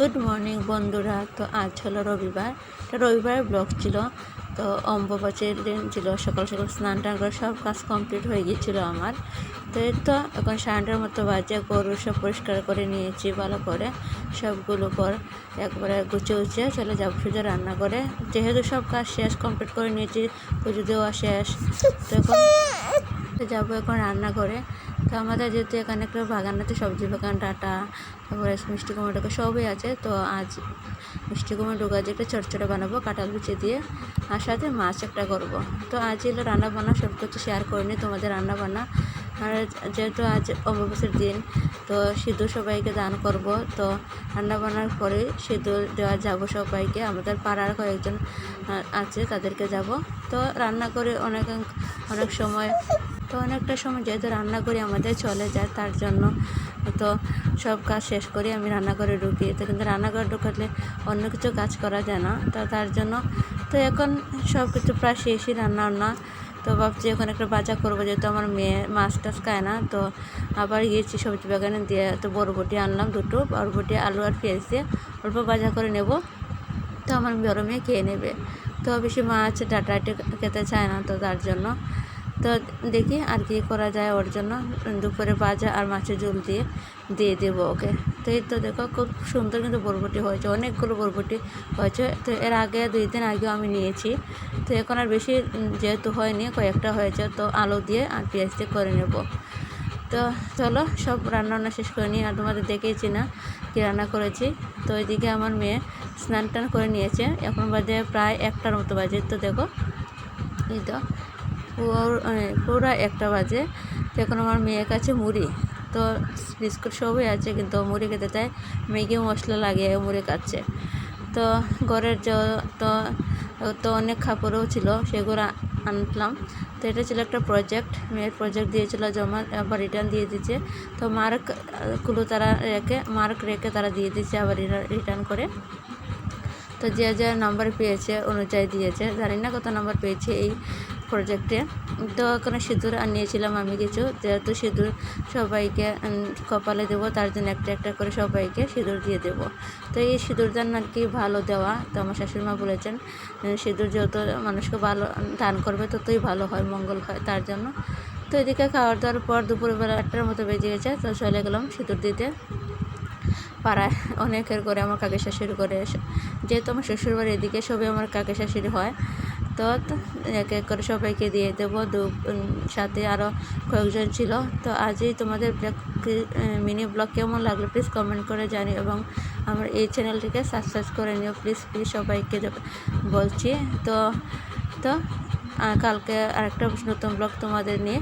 Good morning বন্ধুরা। তো আজ হলো রবিবার। তো রবিবারের ব্লগ ছিল। তো অম্বুবাচীর দিন ছিল। সকাল সকাল স্নান টান করে সব কাজ কমপ্লিট হয়ে গিয়েছিল আমার। তো এই তো এখন সানটার মতো বাজে। গরু সব পরিষ্কার করে নিয়েছি ভালো করে। সবগুলো পর একবারে গুছিয়ে গুছিয়ে চলে যাব শুধু রান্না করে যেহেতু সব কাজ শেষ কমপ্লিট করে নিয়েছি। পুজো দেওয়া শেষ। তো এখন যাব এখন রান্না করে তো আমাদের যেহেতু এখানে একটা আছে, সবজি বাগান, ডাটা, তারপরে মিষ্টি কুমড়ো টোকা সবই আছে। তো আজ মিষ্টি কুমড়ো টোকা দিয়ে একটা চটচড়ে বানাবো, কাঁঠাল বিচি দিয়ে। আর সাথে মাছ একটা করব। তো আজ এলো রান্না বান্না সব কিছু শেয়ার করিনি তোমাদের রান্না বান্না। আর যেহেতু আজ অমাবস্যার দিন, তো সিঁদুর সবাইকে দান করব। তো রান্না বান্নার পরে সিঁদুর দেওয়া যাব সবাইকে। আমাদের পাড়ার কয়েকজন আছে, তাদেরকে যাব। তো রান্না করে অনেক অনেক সময় তো অনেকটা সময় যেহেতু রান্না করি আমাদের চলে যায় তার জন্য। তো সব কাজ শেষ করে আমি রান্না করে ঢুকি তো কিন্তু রান্না করে ঢুকালে অন্য কিছু কাজ করা যায় না। তো তার জন্য তো এখন সব কিছু প্রায় শেষই রান্না বান্না। তো ভাবছি এখন একটা বাজা করব যেহেতু আমার মেয়ে মাছ টাছ খায় না। তো আবার গিয়েছি সবজি বাগানে দিয়ে তো বরবটি আনলাম দুটো, বরবটি, আলু আর পেঁয়াজ দিয়ে অল্প বাজা করে নেব। তো আমার বড় মেয়ে খেয়ে নেবে। তো বেশি মাছ, ডাটা খেতে চায় না তো তার জন্য। তো দেখি আর কি করা যায় ওর জন্য। দুপুরে ভাজা আর মাছের ঝোল দিয়ে দিয়ে দেবো ওকে। তো এই তো দেখো খুব সুন্দর কিন্তু বরবটি হয়েছে, অনেকগুলো বরবটি হয়েছে। তো এর আগে দুই দিন আগেও আমি নিয়েছি। তো এখন আর বেশি যেহেতু হয়নি, কয়েকটা হয়েছে, তো আলু দিয়ে আর পেঁয়াজ দিয়ে করে নেব। তো চলো সব রান্না বান্না শেষ করে নিই। আর তোমাদের দেখেছি না কী রান্না করেছি। তো ওইদিকে আমার মেয়ে স্নান টান করে নিয়েছে। এখন বাজে প্রায় একটার মতো বাজে। তো দেখো, এই তো পুরো মানে একটা বাজে। তো এখন আমার মেয়ের কাছে মুড়ি। তো বিস্কুট সবই আছে, কিন্তু মুড়ি খেতে চায়। ম্যাগি মশলা লাগিয়ে মুড়ি খাচ্ছে। তো ঘরের যত তো অনেক কাপড়ও ছিল, সেগুলো আনলাম। তো এটা ছিল একটা প্রজেক্ট মেয়ের প্রজেক্ট দিয়েছিল জমা আবার রিটার্ন দিয়ে দিচ্ছে। তো মার্কগুলো তারা রেখে মার্ক রেখে তারা দিয়ে দিচ্ছে আবার রিটার্ন করে। তো যে যে নাম্বার পেয়েছে অনুযায়ী দিয়েছে। জানি না কত নাম্বার পেয়েছে, এই প্রজেক্টে তো ওখানে সিঁদুর আনিয়েছিলাম আমি কিছু। যেহেতু সিঁদুর সবাইকে কপালে দেবো, তার জন্য একটা একটা করে সবাইকে সিঁদুর দিয়ে দেবো। তো এই সিঁদুর দান আর কি ভালো দেওয়া। তো আমার শাশুড়িমা বলেছেন সিঁদুর যত মানুষকে ভালো দান করবে, ততই ভালো হয়, মঙ্গল হয় তার জন্য। তো এদিকে খাওয়ার দাওয়ার পর দুপুরবেলা একটার মতো বেজে গেছে, তো চলে গেলাম সিঁদুর দিতে। পাড়ায় অনেকের করে আমার কাকে শাশুড়ি করে যেহেতু আমার শ্বশুরবাড়ি এদিকে সবই আমার কাকে শাশুড়ি হয় তো এক এক করে সবাইকে দিয়ে দেবো। দু সাথে আরও কয়েকজন ছিল। তো আজই তোমাদের মিনি ব্লগ কেমন লাগল প্লিজ কমেন্ট করে জানি এবং আমার এই চ্যানেলটিকে সাবস্ক্রাইব করে নিও। প্লিজ প্লিজ সবাইকে বলছি। তো তো কালকে আরেকটা নতুন ব্লগ তোমাদের নিয়ে